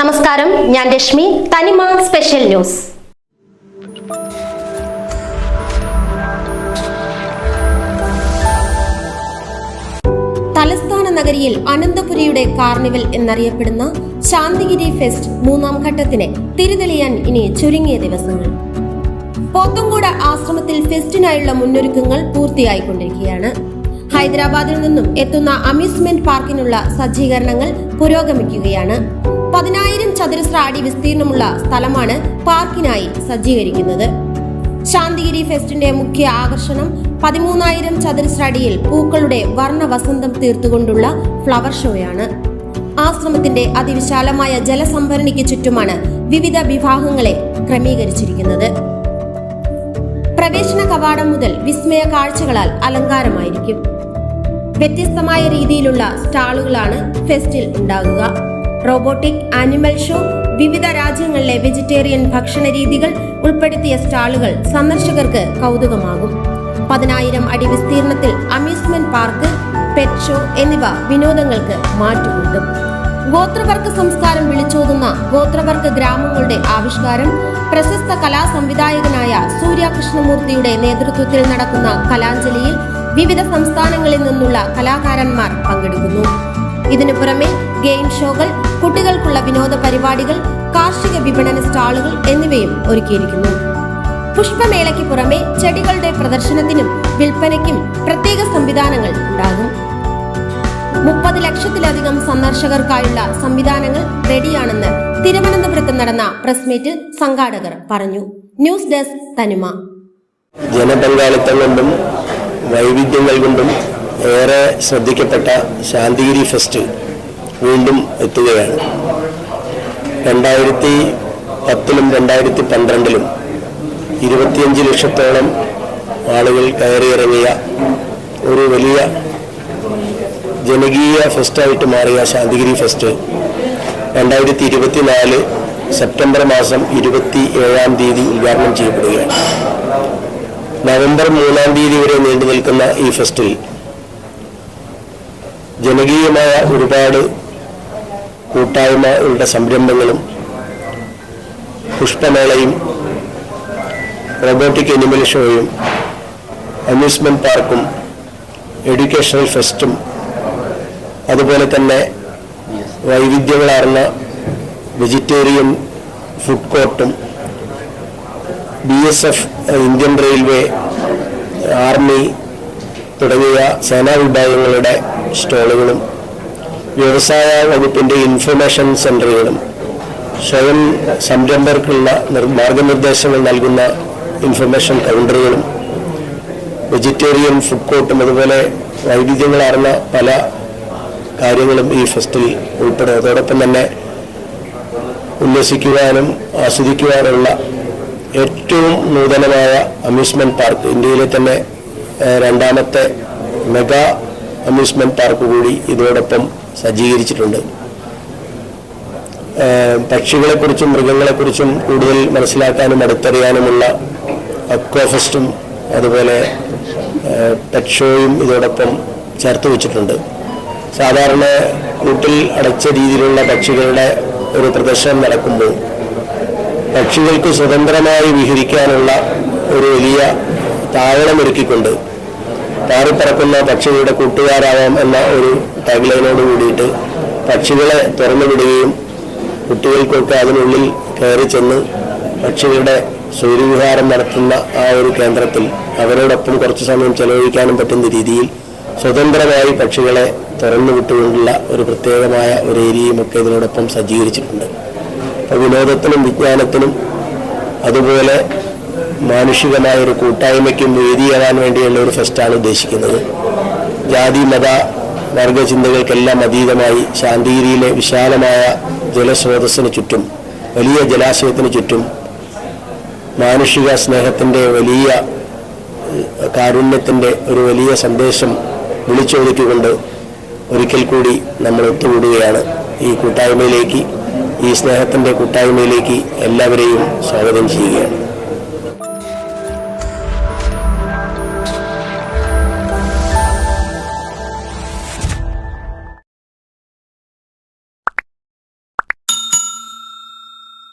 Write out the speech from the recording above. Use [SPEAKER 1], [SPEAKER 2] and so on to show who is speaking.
[SPEAKER 1] നമസ്കാരം ഞാൻ രശ്മി തനിമ സ്പെഷ്യൽ ന്യൂസ്. തലസ്ഥാന നഗരിയിൽ അനന്തപുരിയുടെ കാർണിവൽ എന്നറിയപ്പെടുന്ന ശാന്തിഗിരി ഫെസ്റ്റ് മൂന്നാം ഘട്ടത്തിന് തിരിതെളിയാൻ ഇനി ചുരുങ്ങിയ ദിവസങ്ങൾ. പോത്തങ്കോട് ആശ്രമത്തിൽ ഫെസ്റ്റിനായുള്ള മുന്നൊരുക്കങ്ങൾ പൂർത്തിയായിക്കൊണ്ടിരിക്കുകയാണ്. ഹൈദരാബാദിൽ നിന്നും എത്തുന്ന അമ്യൂസ്മെന്റ് പാർക്കിനുള്ള സജ്ജീകരണങ്ങൾ പുരോഗമിക്കുകയാണ്. പതിനായിരം ചതുരശ്ര അടി വിസ്തീർണമുള്ള സ്ഥലമാണ് പാർക്കിനായി സജ്ജീകരിക്കുന്നത്. ശാന്തിഗിരി ഫെസ്റ്റിന്റെ മുഖ്യ ആകർഷണം പതിമൂന്നായിരം ചതുരശ്ര അടിയിൽ പൂക്കളുടെ വർണ വസന്തം തീർത്തുകൊണ്ടുള്ള ഫ്ലവർ ഷോയാണ്. ആശ്രമത്തിന്റെ അതിവിശാലമായ ജലസംഭരണിക്ക് ചുറ്റുമാണ് വിവിധ വിഭാഗങ്ങളെ ക്രമീകരിച്ചിരിക്കുന്നത്. പ്രവേശന കവാടം മുതൽ വിസ്മയ കാഴ്ചകളാൽ അലങ്കാരമായിരിക്കും. വ്യത്യസ്തമായ രീതിയിലുള്ള സ്റ്റാളുകളാണ് ഫെസ്റ്റിൽ ഉണ്ടാകുക. റോബോട്ടിക് ആനിമൽ ഷോ വിവിധ രാജ്യങ്ങളിലെ വെജിറ്റേറിയൻ ഭക്ഷണ രീതികൾ ഉൾപ്പെടുത്തിയ സ്റ്റാളുകൾ സന്ദർശകർക്ക് കൗതുകമാകും. പതിനായിരം അടി വിസ്തീർണത്തിൽ അമ്യൂസ്മെന്റ് പാർക്ക് പെറ്റ് ഷോ എന്നിവ വിനോദങ്ങൾക്ക് മാറ്റുകൂട്ടും ഗോത്രവർഗ സംസ്കാരം വിളിച്ചോതുന്ന ഗോത്രവർഗ ഗ്രാമങ്ങളുടെ ആവിഷ്കാരം പ്രശസ്ത കലാ സംവിധായകനായ നേതൃത്വത്തിൽ നടക്കുന്ന കലാഞ്ജലിയിൽ വിവിധ സംസ്ഥാനങ്ങളിൽ നിന്നുള്ള കലാകാരന്മാർ പങ്കെടുക്കുന്നു. ഇതിനു പുറമെ ഗെയിം ഷോകൾ കുട്ടികൾക്കുള്ള വിനോദ പരിപാടികൾ കാർഷിക വിപണന സ്റ്റാളുകൾ എന്നിവയും ഒരുക്കിയിരിക്കുന്നു. പുഷ്പമേളയ്ക്ക് പുറമെ ചെടികളുടെ പ്രദർശനത്തിനും വിൽപ്പനയ്ക്കും പ്രത്യേക സംവിധാനങ്ങൾ ഉണ്ടാകും. മുപ്പത് ലക്ഷത്തിലധികം സന്ദർശകർക്കായുള്ള സംവിധാനങ്ങൾ റെഡിയാണെന്ന് തിരുവനന്തപുരത്ത് നടന്ന പ്രസ് മീറ്റിൽ സംഘാടകർ പറഞ്ഞു. ന്യൂസ് ഡെസ്ക് തനിമ.
[SPEAKER 2] ജനപങ്കാളിത്തം കൊണ്ടും വൈവിധ്യങ്ങൾ കൊണ്ടും ഏറെ ശ്രദ്ധിക്കപ്പെട്ട ശാന്തിഗിരി ഫെസ്റ്റ് വീണ്ടും എത്തുകയാണ്. രണ്ടായിരത്തി പത്തിലും രണ്ടായിരത്തി പന്ത്രണ്ടിലും ഇരുപത്തിയഞ്ച് ലക്ഷത്തോളം ആളുകൾ കയറിയിറങ്ങിയ ഒരു വലിയ ജനകീയ ഫെസ്റ്റായിട്ട് മാറിയ ശാന്തിഗിരി ഫെസ്റ്റ് രണ്ടായിരത്തി ഇരുപത്തിനാല് സെപ്റ്റംബർ മാസം ഇരുപത്തി ഏഴാം തീയതി ഉദ്ഘാടനം ചെയ്യപ്പെടുകയാണ്. നവംബർ മൂന്നാം തീയതി വരെ നീണ്ടു നിൽക്കുന്ന ഈ ഫെസ്റ്റിൽ ജനകീയമായ ഒരുപാട് കൂട്ടായ്മകളുടെ സംരംഭങ്ങളും പുഷ്പമേളയും റോബോട്ടിക് അനിമൽ ഷോയും അമ്യൂസ്മെന്റ് പാർക്കും എഡ്യൂക്കേഷണൽ ഫെസ്റ്റും അതുപോലെ തന്നെ വൈവിധ്യങ്ങളാർന്ന vegetarian food കോർട്ടും B S F Indian railway army തുടങ്ങിയ സേനാ വിഭാഗങ്ങളുടെ സ്റ്റോളുകളും വ്യവസായ വകുപ്പിന്റെ ഇൻഫർമേഷൻ സെന്ററുകളും സ്വയം സംരംഭകർക്കുള്ള നിർ- മാർഗനിർദ്ദേശങ്ങൾ നൽകുന്ന ഇൻഫർമേഷൻ കൗണ്ടറുകളും വെജിറ്റേറിയൻ ഫുഡ് കോർട്ടും അതുപോലെ വൈവിധ്യങ്ങളാർന്ന പല കാര്യങ്ങളും ഈ ഫെസ്റ്റിൽ ഉൾപ്പെടും അതോടൊപ്പം തന്നെ ഉല്ലസിക്കുവാനും ആസ്വദിക്കുവാനുള്ള ഏറ്റവും നൂതനമായ അമ്യൂസ്മെന്റ് പാർക്ക് ഇന്ത്യയിലെ തന്നെ രണ്ടാമത്തെ മെഗാ അമ്യൂസ്മെന്റ് പാർക്ക് കൂടി ഇതോടൊപ്പം സജ്ജീകരിച്ചിട്ടുണ്ട്. പക്ഷികളെക്കുറിച്ചും മൃഗങ്ങളെക്കുറിച്ചും കൂടുതൽ മനസ്സിലാക്കാനും അടുത്തറിയാനുമുള്ള അക്വാഫെസ്റ്റും അതുപോലെ പെറ്റ് ഇതോടൊപ്പം ചേർത്ത് വെച്ചിട്ടുണ്ട്. സാധാരണ കൂട്ടിൽ അടച്ച രീതിയിലുള്ള പക്ഷികളുടെ ഒരു പ്രദർശനം നടക്കുമ്പോൾ പക്ഷികൾക്ക് സ്വതന്ത്രമായി വിഹരിക്കാനുള്ള ഒരു വലിയ താവളമൊരുക്കിക്കൊണ്ട് പാറിപ്പറക്കുന്ന പക്ഷികളുടെ കൂട്ടുകാരാവാം എന്ന ഒരു ടാഗ്ലൈനോട് കൂടിയിട്ട് പക്ഷികളെ തുറന്നു വിടുകയും കുട്ടികൾക്കൊക്കെ അതിനുള്ളിൽ കയറി ചെന്ന് പക്ഷികളുടെ സൂര്യവിഹാരം നടത്തുന്ന ആ ഒരു കേന്ദ്രത്തിൽ അവരോടൊപ്പം കുറച്ച് സമയം ചെലവഴിക്കാനും പറ്റുന്ന രീതിയിൽ സ്വതന്ത്രമായി പക്ഷികളെ തുറന്നു വിട്ടുകൊണ്ടുള്ള ഒരു പ്രത്യേകമായ ഒരു ഏരിയയും ഒക്കെ ഇതിനോടൊപ്പം സജ്ജീകരിച്ചിട്ടുണ്ട്. വിനോദത്തിനും വിജ്ഞാനത്തിനും അതുപോലെ മാനുഷികമായ ഒരു കൂട്ടായ്മയ്ക്കും വേദിയാവാൻ വേണ്ടിയുള്ള ഒരു ഫെസ്റ്റാണ് ഉദ്ദേശിക്കുന്നത്. ജാതി മത വർഗചിന്തകൾക്കെല്ലാം അതീതമായി ശാന്തിഗിരിയിലെ വിശാലമായ ജലസ്രോതസ്സിന് ചുറ്റും വലിയ ജലാശയത്തിന് ചുറ്റും മാനുഷിക സ്നേഹത്തിന്റെ വലിയ കാരുണ്യത്തിന്റെ ഒരു വലിയ സന്ദേശം വിളിച്ചൊതുക്കിക്കൊണ്ട് ഒരിക്കൽ കൂടി നമ്മൾ ഒത്തുകൂടുകയാണ് ഈ കൂട്ടായ്മയിലേക്ക്. ഈ സ്നേഹത്തിന്റെ കൂട്ടായ്മയിലേക്ക് എല്ലാവരെയും സ്വാഗതം ചെയ്യുകയാണ്.